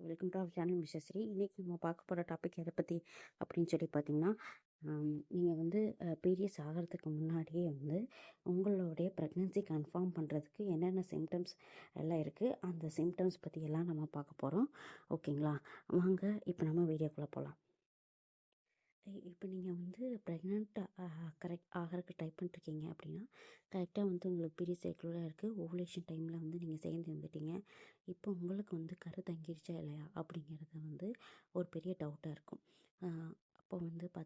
Welcome to. Our channel mister Sri இன்றைக்கி நம்ம பார்க்க போகிற டாபிக் எதை பற்றி அப்படின்னு சொல்லி பார்த்தீங்கன்னா நீங்கள் வந்து பீரியட்ஸ் ஆகிறதுக்கு முன்னாடியே வந்து உங்களுடைய ப்ரெக்னென்சி கன்ஃபார்ம் பண்ணுறதுக்கு என்னென்ன சிம்டம்ஸ் எல்லாம் இருக்குது அந்த சிம்டம்ஸ் பற்றி எல்லாம் நம்ம பார்க்க போகிறோம் ஓகேங்களா? வாங்க இப்போ நம்ம வீடியோக்குள்ளே போகலாம் இப்போ நீங்கள் வந்து ப்ரெக்னெண்ட்டாக கரெக்ட் ஆகிறதுக்கு ட்ரை பண்ணிருக்கீங்க அப்படின்னா கரெக்டாக வந்து உங்களுக்கு பீரியட்ஸ் ரெகுலராக இருக்குது ஓவலேஷன் டைமில் வந்து நீங்கள் சேர்ந்து இருந்துட்டீங்க. இப்போ உங்களுக்கு வந்து கரு தங்கிருச்சா இல்லையா அப்படிங்கிறது வந்து ஒரு பெரிய டவுட்டாக இருக்கும்.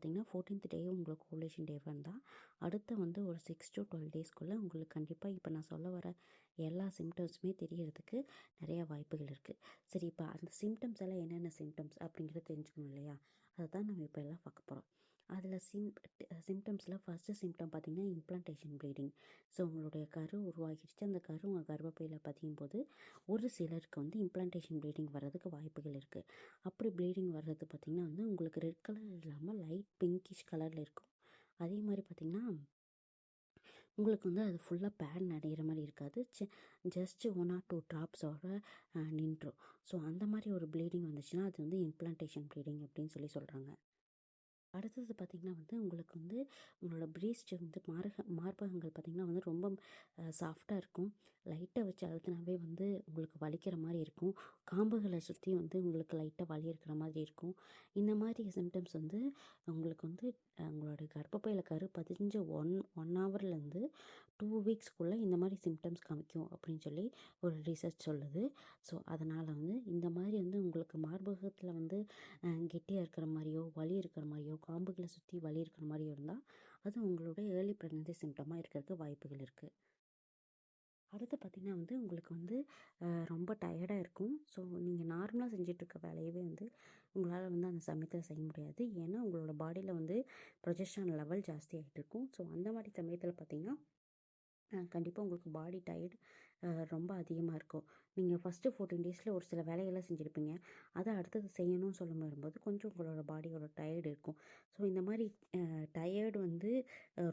பார்த்திங்கன்னா ஃபோர்டீன்த் டே உங்களுக்கு ஓவலேஷன் டே வந்தால் அடுத்த வந்து ஒரு சிக்ஸ் டு டுவெல் டேஸ்க்குள்ளே உங்களுக்கு கண்டிப்பாக இப்போ நான் சொல்ல வர எல்லா சிம்டம்ஸுமே தெரியறதுக்கு நிறையா வாய்ப்புகள் இருக்குது சரி இப்போ அந்த சிம்டம்ஸ் எல்லாம் என்னென்ன சிம்டம்ஸ் அப்படிங்கிறத தெரிஞ்சுக்கணும் இல்லையா? அதை தான் நம்ம இப்போ எல்லாம் பார்க்க போகிறோம் அதில் சிம் சிம்டம்ஸில் ஃபஸ்ட்டு சிம்டம் பார்த்திங்கன்னா இம்ப்ளான்டேஷன் ப்ளீடிங் ஸோ உங்களுடைய கரு உருவாகிடுச்சு. அந்த கரு உங்கள் கர்ப்பப்பையில் பதியும் போது ஒரு சிலருக்கு வந்து இம்ப்ளான்டேஷன் ப்ளீடிங் வர்றதுக்கு வாய்ப்புகள் இருக்குது அப்படி ப்ளீடிங் வர்றது பார்த்திங்கன்னா வந்து உங்களுக்கு ரெட் கலர் இல்லாமல் லைட் பிங்கிஷ் கலரில் இருக்கும். அதே மாதிரி பார்த்திங்கன்னா உங்களுக்கு வந்து அது ஃபுல்லாக பேட் நடைகிற மாதிரி இருக்காது. ஜஸ்ட் ஒன் ஆர் டூ ட்ராப்ஸோட நின்றும். ஸோ அந்த மாதிரி ஒரு ப்ளீடிங் வந்துச்சுன்னா அது வந்து இம்ப்ளான்டேஷன் ப்ளீடிங் அப்படின்னு சொல்லி சொல்கிறாங்க அடுத்தது பார்த்திங்கன்னா வந்து உங்களுக்கு வந்து உங்களோட பிரீஸ்ட் வந்து மார்க மார்பகங்கள் பார்த்திங்கன்னா வந்து ரொம்ப சாஃப்டாக இருக்கும். லைட்டாக வச்சு அழுத்தினாவே வந்து உங்களுக்கு வலிக்கிற மாதிரி இருக்கும். காம்புகளை சுற்றி வந்து உங்களுக்கு லைட்டாக வலி இருக்கிற மாதிரி இருக்கும். இந்த மாதிரி சிம்டம்ஸ் வந்து உங்களுக்கு வந்து உங்களோட கர்ப்பப்பையில் கரு பதிஞ்ச ஒன் ஒன் ஹவர்லேருந்து டூ வீக்ஸ்க்குள்ளே இந்த மாதிரி சிம்டம்ஸ் காமிக்கும் அப்படின்னு சொல்லி ஒரு ரிசர்ச் சொல்லுது. ஸோ அதனால் வந்து இந்த மாதிரி வந்து உங்களுக்கு மார்பகத்தில் வந்து கெட்டியாக இருக்கிற மாதிரியோ வலி இருக்கிற மாதிரியோ காம்புகளை சுற்றி வலி இருக்கிற மாதிரியோ இருந்தால் அது உங்களுடைய ஏர்லி ப்ரெக்னன்சி சிம்டமாக இருக்கிறதுக்கு வாய்ப்புகள் இருக்குது அடுத்து பார்த்திங்கன்னா வந்து உங்களுக்கு வந்து ரொம்ப டயர்டாக இருக்கும். ஸோ நீங்கள் நார்மலாக செஞ்சிட்ருக்க வேலையவே வந்து உங்களால் வந்து அந்த சமயத்தில் செய்ய முடியாது. ஏன்னா உங்களோட பாடியில் வந்து ப்ரொஜெக்ஷன் லெவல் ஜாஸ்தி ஆகிட்டு இருக்கும் ஸோ அந்த மாதிரி சமயத்தில் பார்த்திங்கன்னா கண்டிப்பாக உங்களுக்கு பாடி டயர்டு ரொம்ப அதிகமாக இருக்கும். நீங்கள் ஃபஸ்ட்டு ஃபோர்டீன் டேஸில் ஒரு சில வேலையெல்லாம் செஞ்சுருப்பீங்க. அதை அடுத்தது செய்யணும்னு சொல்ல வரும்போது கொஞ்சம் உங்களோட பாடியோட டயர்டு இருக்கும். ஸோ இந்த மாதிரி டயர்டு வந்து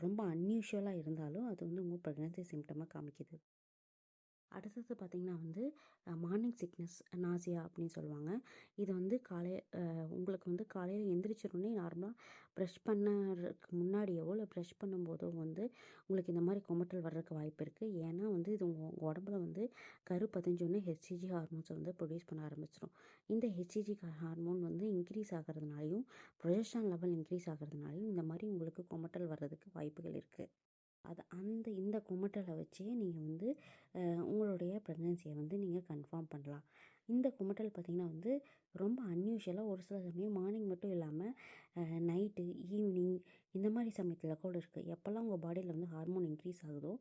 ரொம்ப அன்யூஷுவலாக இருந்தாலும் அது வந்து உங்கள் ப்ரெக்னன்சி சிம்டமாக காமிக்குது. அடுத்தது பார்த்திங்கன்னா வந்து மார்னிங் சிக்னஸ் நாசியா அப்படின்னு சொல்லுவாங்க. இது வந்து காலை உங்களுக்கு வந்து காலையில் எந்திரிச்சிடனே நார்மலாக ப்ரெஷ் பண்ணுறதுக்கு முன்னாடியோ இல்லை ப்ரெஷ் பண்ணும்போதோ வந்து உங்களுக்கு இந்த மாதிரி கொமட்டல் வர்றதுக்கு வாய்ப்பு இருக்குது ஏன்னா வந்து இது உங்கள் உங்கள் உடம்புல வந்து கரு பதிஞ்சோடனே ஹெச்சிஜி ஹார்மோன்ஸை வந்து ப்ரொடியூஸ் பண்ண ஆரம்பிச்சிடும் இந்த ஹெச்சிஜி ஹார்மோன் வந்து இன்க்ரீஸ் ஆகிறதுனாலையும் ப்ரொஜெக்ஷன் லெவல் இன்க்ரீஸ் ஆகிறதுனாலையும் இந்த மாதிரி உங்களுக்கு கொமட்டல் வர்றதுக்கு வாய்ப்புகள் இருக்குது அது அந்த இந்த குமட்டலை வச்சே நீங்கள் வந்து உங்களுடைய ப்ரெக்னென்சியை வந்து நீங்கள் கன்ஃபார்ம் பண்ணலாம். இந்த குமட்டல் பார்த்திங்கன்னா வந்து ரொம்ப அன்யூஷுவலாக ஒரு சில சமயம் மார்னிங் மட்டும் இல்லாமல் நைட்டு ஈவினிங் இந்த மாதிரி சமயத்தில் கூட இருக்குது எப்போல்லாம் உங்கள் பாடியில் வந்து ஹார்மோன் இன்க்ரீஸ் ஆகுதோ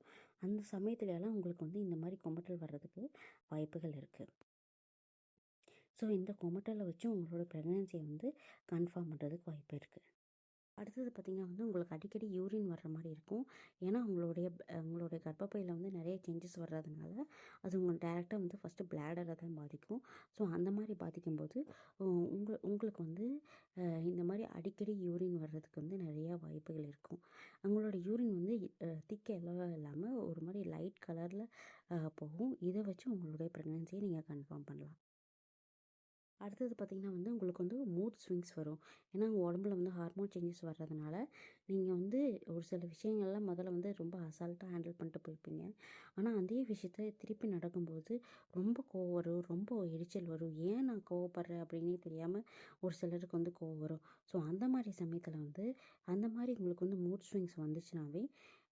அந்த சமயத்துலலாம் உங்களுக்கு வந்து இந்த மாதிரி குமட்டல் வர்றதுக்கு வாய்ப்புகள் இருக்குது ஸோ இந்த குமட்டலை வச்சு உங்களோட ப்ரெக்னென்சியை வந்து கன்ஃபார்ம் பண்ணுறதுக்கு வாய்ப்பு இருக்குது அடுத்தது பார்த்திங்கன்னா வந்து உங்களுக்கு அடிக்கடி யூரின் வர்ற மாதிரி இருக்கும். ஏன்னா உங்களுடைய உங்களுடைய கர்ப்பப்பையில் வந்து நிறைய சேஞ்சஸ் வர்றதுனால அது உங்களை டேரெக்டாக வந்து ஃபஸ்ட்டு பிளாடரை தான் பாதிக்கும். ஸோ அந்த மாதிரி பாதிக்கும்போது உங்கள் உங்களுக்கு வந்து இந்த மாதிரி அடிக்கடி யூரின் வர்றதுக்கு வந்து நிறையா வாய்ப்புகள் இருக்கும். உங்களோட யூரின் வந்து திக்க எல்லாம் இல்லாமல் ஒரு மாதிரி லைட் கலரில் போகும். இதை வச்சு உங்களுடைய ப்ரெக்னென்சியை நீங்கள் கன்ஃபார்ம் பண்ணலாம். அடுத்தது பார்த்திங்கன்னா வந்து உங்களுக்கு வந்து மூட் ஸ்விங்ஸ் வரும். ஏன்னா உங்கள் உடம்புல வந்து ஹார்மோன் சேஞ்சஸ் வர்றதுனால நீங்கள் வந்து ஒரு சில விஷயங்கள்லாம் முதல்ல வந்து ரொம்ப அசால்ட்டாக ஹேண்டில் பண்ணிட்டு போயிருப்பீங்க. ஆனால் அதே விஷயத்த திருப்பி நடக்கும்போது ரொம்ப கோவம் வரும் ரொம்ப எரிச்சல் வரும். ஏன் நான் கோவப்படுறேன் அப்படின்னே தெரியாமல் ஒரு சிலருக்கு வந்து கோவம் வரும். ஸோ அந்த மாதிரி சமயத்தில் வந்து அந்த மாதிரி உங்களுக்கு வந்து மூட் ஸ்விங்ஸ் வந்துச்சுனாவே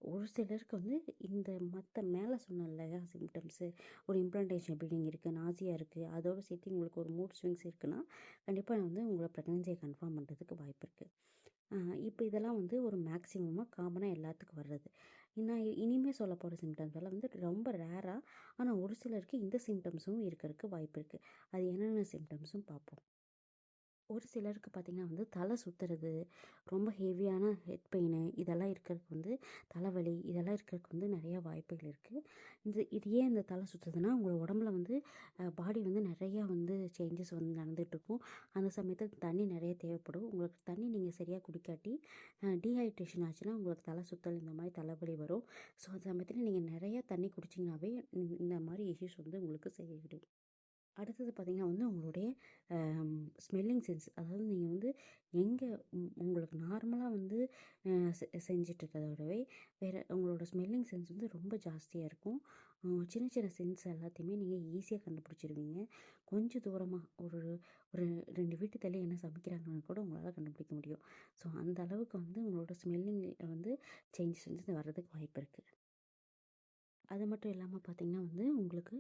ஒரு சிலருக்கு வந்து இந்த மற்ற மேலே சொன்ன இல்லையா சிம்டம்ஸு ஒரு இம்ப்ளான்டேஷன் பில்டிங் இருக்குது நாசியாக இருக்குது அதோடு சேர்த்து உங்களுக்கு ஒரு மூட் ஸ்விங்ஸ் இருக்குன்னா கண்டிப்பாக வந்து உங்களை ப்ரெக்னன்சியை கன்ஃபார்ம் பண்ணுறதுக்கு வாய்ப்பு இருக்குது இப்போ இதெல்லாம் வந்து ஒரு மேக்ஸிமமாக காமனாக எல்லாத்துக்கும் வர்றது. நான் இனிமேல் சொல்ல போகிற சிம்டம்ஸ் எல்லாம் வந்து ரொம்ப ரேராக ஆனால் ஒரு சிலருக்கு இந்த சிம்டம்ஸும் இருக்கிறதுக்கு வாய்ப்பு இருக்குது அது என்னென்ன சிம்டம்ஸும் பார்ப்போம். ஒரு சிலருக்கு பார்த்திங்கன்னா வந்து தலை சுற்றுறது ரொம்ப ஹெவியான ஹெட் பெயின் இதெல்லாம் இருக்கிறதுக்கு வந்து தலைவலி இதெல்லாம் இருக்கிறதுக்கு வந்து நிறையா வாய்ப்புகள் இருக்குது இந்த இது ஏன் இந்த தலை சுற்றுதுன்னா உங்களோட உடம்புல வந்து பாடி வந்து நிறையா வந்து சேஞ்சஸ் வந்து நடந்துகிட்ருக்கும். அந்த சமயத்தில் தண்ணி நிறைய தேவைப்படும். உங்களுக்கு தண்ணி நீங்கள் சரியாக குடிக்காட்டி டீஹைட்ரேஷன் ஆச்சுன்னா உங்களுக்கு தலை சுற்றல் இந்த மாதிரி தலைவலி வரும். ஸோ அந்த சமயத்தில் நீங்கள் நிறையா தண்ணி குடிச்சிங்கனாவே இந்த மாதிரி இஷ்யூஸ் வந்து உங்களுக்கு சரியாகிடும் அடுத்தது பார்த்திங்கன்னா வந்து உங்களுடைய ஸ்மெல்லிங் சென்ஸ் அதாவது நீங்கள் வந்து எங்கே உங்களுக்கு நார்மலாக வந்து செ செஞ்சிட்ருக்கதோடவே வேறு உங்களோட ஸ்மெல்லிங் சென்ஸ் வந்து ரொம்ப ஜாஸ்தியாக இருக்கும். சின்ன சின்ன சென்ஸ் எல்லாத்தையுமே நீங்கள் ஈஸியாக கண்டுபிடிச்சிருவீங்க. கொஞ்சம் தூரமாக ஒரு ஒரு ரெண்டு வீட்டு தள்ளி என்ன சமைக்கிறாங்கன்னு கூட உங்களால் கண்டுபிடிக்க முடியும். ஸோ அந்த அளவுக்கு வந்து உங்களோட ஸ்மெல்லிங் வந்து சேஞ்சஸ் வந்து வர்றதுக்கு வாய்ப்பு இருக்குது அது மட்டும் இல்லாமல் பார்த்தீங்கன்னா வந்து உங்களுக்கு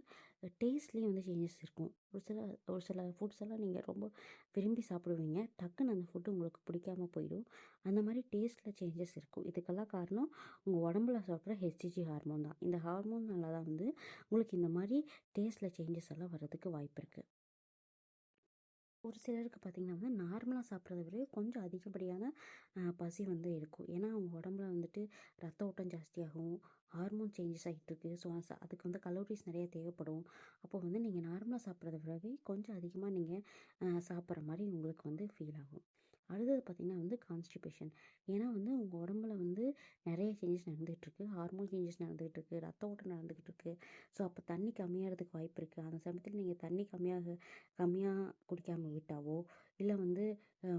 டேஸ்ட்லேயும் வந்து சேஞ்சஸ் இருக்கும். ஒரு சில ஒரு சில ஃபுட்ஸ் எல்லாம் நீங்கள் ரொம்ப விரும்பி சாப்பிடுவீங்க. டக்குன்னு அந்த ஃபுட்டு உங்களுக்கு பிடிக்காம போயிடும். அந்த மாதிரி டேஸ்ட்டில் சேஞ்சஸ் இருக்கும். இதுக்கெல்லாம் காரணம் உங்கள் உடம்புல சாப்பிட்ற ஹெச்டிஜி ஹார்மோன் தான். இந்த ஹார்மோன்னால தான் வந்து உங்களுக்கு இந்த மாதிரி டேஸ்ட்டில் சேஞ்சஸ் எல்லாம் வர்றதுக்கு வாய்ப்பு இருக்குது ஒரு சிலருக்கு பார்த்திங்கன்னா வந்து நார்மலாக சாப்பிட்றத விட கொஞ்சம் அதிகப்படியான பசி வந்து இருக்கும். ஏன்னா அவங்க உடம்புல வந்துட்டு ரத்த ஓட்டம் ஜாஸ்தியாகும் ஹார்மோன் சேஞ்சஸ் ஆகிட்டு இருக்குது ஸோ அதுக்கு வந்து கலோரிஸ் நிறைய தேவைப்படும். அப்போ வந்து நீங்கள் நார்மலாக சாப்பிட்றத விடவே கொஞ்சம் அதிகமாக நீங்கள் சாப்பிட்ற மாதிரி உங்களுக்கு வந்து ஃபீல் ஆகும். அடுத்தது பார்த்திங்கன்னா வந்து கான்ஸ்டிபேஷன் ஏன்னா வந்து உங்கள் உடம்புல வந்து நிறைய சேஞ்சஸ் நடந்துகிட்ருக்கு ஹார்மோன் சேஞ்சஸ் நடந்துகிட்ருக்கு ரத்த ஓட்டம் நடந்துகிட்டு இருக்குது ஸோ அப்போ தண்ணி கம்மியாகிறதுக்கு வாய்ப்பு இருக்குது அந்த சமயத்தில் நீங்கள் தண்ணி கம்மியாக கம்மியாக குடிக்காமல் விட்டாவோ இல்லை வந்து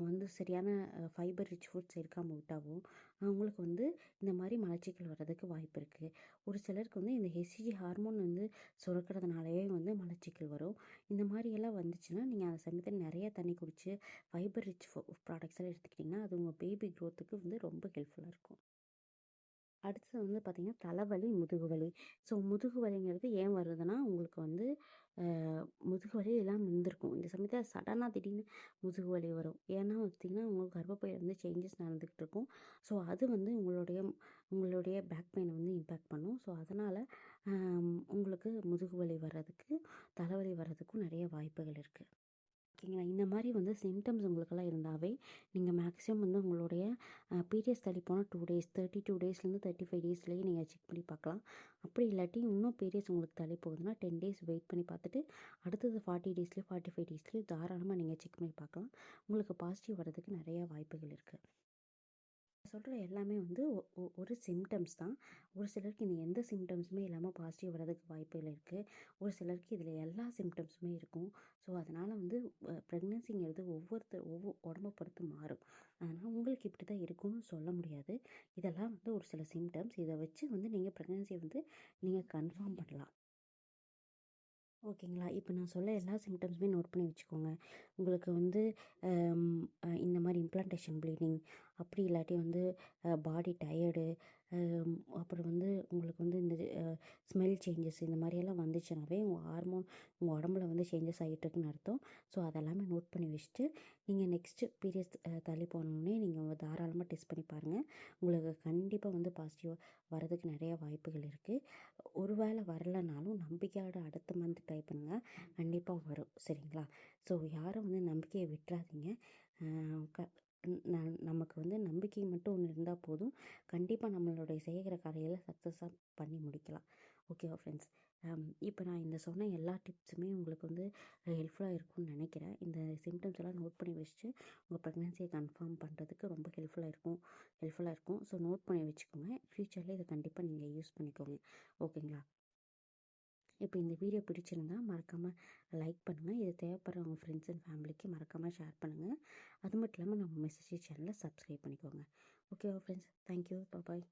வந்து சரியான ஃபைபர் ரிச் ஃபுட்ஸ் எடுக்காமல் விட்டாவோ அவங்களுக்கு வந்து இந்த மாதிரி மலச்சிக்கல் வர்றதுக்கு வாய்ப்பு இருக்குது ஒரு சிலருக்கு வந்து இந்த ஹெசிஜி ஹார்மோன் வந்து சுரக்கிறதுனாலவே வந்து மலச்சிக்கல் வரும். இந்த மாதிரியெல்லாம் வந்துச்சுன்னா நீங்கள் அந்த சமயத்தில் நிறைய தண்ணி குடித்து ஃபைபர் ரிச் ப்ராடக்ட்ஸ் எல்லாம் எடுத்துக்கிட்டிங்கன்னா அது உங்கள் பேபி க்ரோத்துக்கு வந்து ரொம்ப ஹெல்ப்ஃபுல்லாக இருக்கும். அடுத்தது வந்து பார்த்திங்கன்னா தலைவலி முதுகு வலி ஸோ முதுகு வலிங்கிறது ஏன் வருதுன்னா உங்களுக்கு வந்து முதுகு வலி எல்லாம் இருந்திருக்கும். இந்த சமயத்தில் சடனாக திடீர்னு முதுகு வலி வரும். ஏன்னா பார்த்திங்கன்னா உங்களுக்கு கர்ப்பப்பையில் வந்து சேஞ்சஸ் நடந்துக்கிட்டு இருக்கும். ஸோ அது வந்து உங்களுடைய உங்களுடைய பேக் பெயினை வந்து இம்பேக்ட் பண்ணும். ஸோ அதனால் உங்களுக்கு முதுகு வலி வர்றதுக்கு தலைவலி வர்றதுக்கும் நிறைய வாய்ப்புகள் இருக்குது ஓகேங்களா இந்த மாதிரி வந்து சிம்டம்ஸ் உங்களுக்கெல்லாம் இருந்தாவே நீங்கள் மேக்ஸிமம் வந்து உங்களுடைய பீரியட்ஸ் தள்ளி போனால் டூ டேஸ் தேர்ட்டி டூ டேஸ்லேருந்து தேர்ட்டி ஃபைவ் டேஸ்லேயே நீங்கள் செக் பண்ணி பார்க்கலாம் அப்படி இல்லாட்டி இன்னும் பீரியட்ஸ் உங்களுக்கு தள்ளி போகுதுன்னா டென் டேஸ் வெயிட் பண்ணி பார்த்துட்டு அடுத்தது ஃபார்ட்டி டேஸ்லேயே ஃபார்ட்டி ஃபைவ் டேஸ்லேயும் தாராளமாக நீங்கள் செக் பண்ணி பார்க்கலாம் உங்களுக்கு பாசிட்டிவ் வர்றதுக்கு நிறையா வாய்ப்புகள் இருக்குது சொல்கிற எல்லாமே வந்து ஒ- ஒ- ஒரு சிம்டம்ஸ் தான். ஒரு சிலருக்கு இந்த எந்த சிம்டம்ஸுமே இல்லாமல் பாசிட்டிவ் வர்றதுக்கு வாய்ப்புகள் இருக்குது ஒரு சிலருக்கு இதில் எல்லா சிம்டம்ஸுமே இருக்கும். ஸோ அதனால் வந்து ப்ரெக்னென்சிங்கிறது ஒவ்வொருத்தர் ஒவ்வொரு உடம்பை பொறுத்து மாறும். அதனால் உங்களுக்கு இப்படி தான் இருக்கும்னு சொல்ல முடியாது. இதெல்லாம் வந்து ஒரு சில சிம்டம்ஸ் இதை வச்சு வந்து நீங்கள் ப்ரெக்னென்சியை வந்து நீங்கள் கன்ஃபார்ம் பண்ணலாம். ஓகேங்களா? இப்போ நான் சொல்ல எல்லா சிம்டம்ஸுமே நோட் பண்ணி வச்சுக்கோங்க. உங்களுக்கு வந்து இந்த மாதிரி இம்ப்ளான்டேஷன் ப்ளீடிங் அப்படி இல்லாட்டி வந்து பாடி டயர்டு அப்புறம் வந்து உங்களுக்கு வந்து இந்த ஸ்மெல் சேஞ்சஸ் இந்த மாதிரியெல்லாம் வந்துச்சுனாவே உங்கள் ஹார்மோன் உங்கள் உடம்புல வந்து சேஞ்சஸ் ஆகிட்டுருக்குன்னு அர்த்தம். ஸோ அதெல்லாமே நோட் பண்ணி வச்சுட்டு நீங்கள் நெக்ஸ்ட்டு பீரியட்ஸ் தள்ளி போனோடனே நீங்கள் தாராளமாக டெஸ்ட் பண்ணி பாருங்கள் உங்களுக்கு கண்டிப்பாக வந்து பாசிட்டிவாக வரதுக்கு நிறைய வாய்ப்புகள் இருக்குது ஒருவேளை வரலைனாலும் நம்பிக்கையோட அடுத்த மந்த் ட்ரை பண்ணுங்கள் கண்டிப்பாக வரும். சரிங்களா? ஸோ யாரும் வந்து நம்பிக்கையை விட்டுறாதீங்க. க ந- நமக்கு வந்து நம்பிக்கை மட்டும் ஒன்று இருந்தால் போதும். கண்டிப்பாக நம்மளுடைய செய்கிற காரியங்களை சக்ஸஸாக பண்ணி முடிக்கலாம். ஓகேவா ஃப்ரெண்ட்ஸ் இப்போ நான் இந்த சொன்ன எல்லா டிப்ஸுமே உங்களுக்கு வந்து ஹெல்ப்ஃபுல்லாக இருக்கும்னு நினைக்கிறேன். இந்த சிம்டம்ஸ் எல்லாம் நோட் பண்ணி வச்சுட்டு உங்கள் ப்ரெக்னென்சியை கன்ஃபார்ம் பண்ணுறதுக்கு ரொம்ப ஹெல்ப்ஃபுல்லாக இருக்கும் ஹெல்ப்ஃபுல்லாக இருக்கும். ஸோ நோட் பண்ணி வச்சுக்கோங்க. ஃப்யூச்சரில் இதை கண்டிப்பாக நீங்கள் யூஸ் பண்ணிக்கோங்க. ஓகேங்களா இப்போ இந்த வீடியோ பிடிச்சிருந்தா மறக்காமல் லைக் பண்ணுங்கள் இது தேவைப்படுற உங்கள் ஃப்ரெண்ட்ஸ் அண்ட் ஃபேமிலிக்கு மறக்காமல் ஷேர் பண்ணுங்கள் அது மட்டும் இல்லாமல் நம்ம மெசேஜ் சேனலை சப்ஸ்கிரைப் பண்ணிக்கோங்க. ஓகேவா ஃப்ரெண்ட்ஸ் தேங்க்யூ பாய்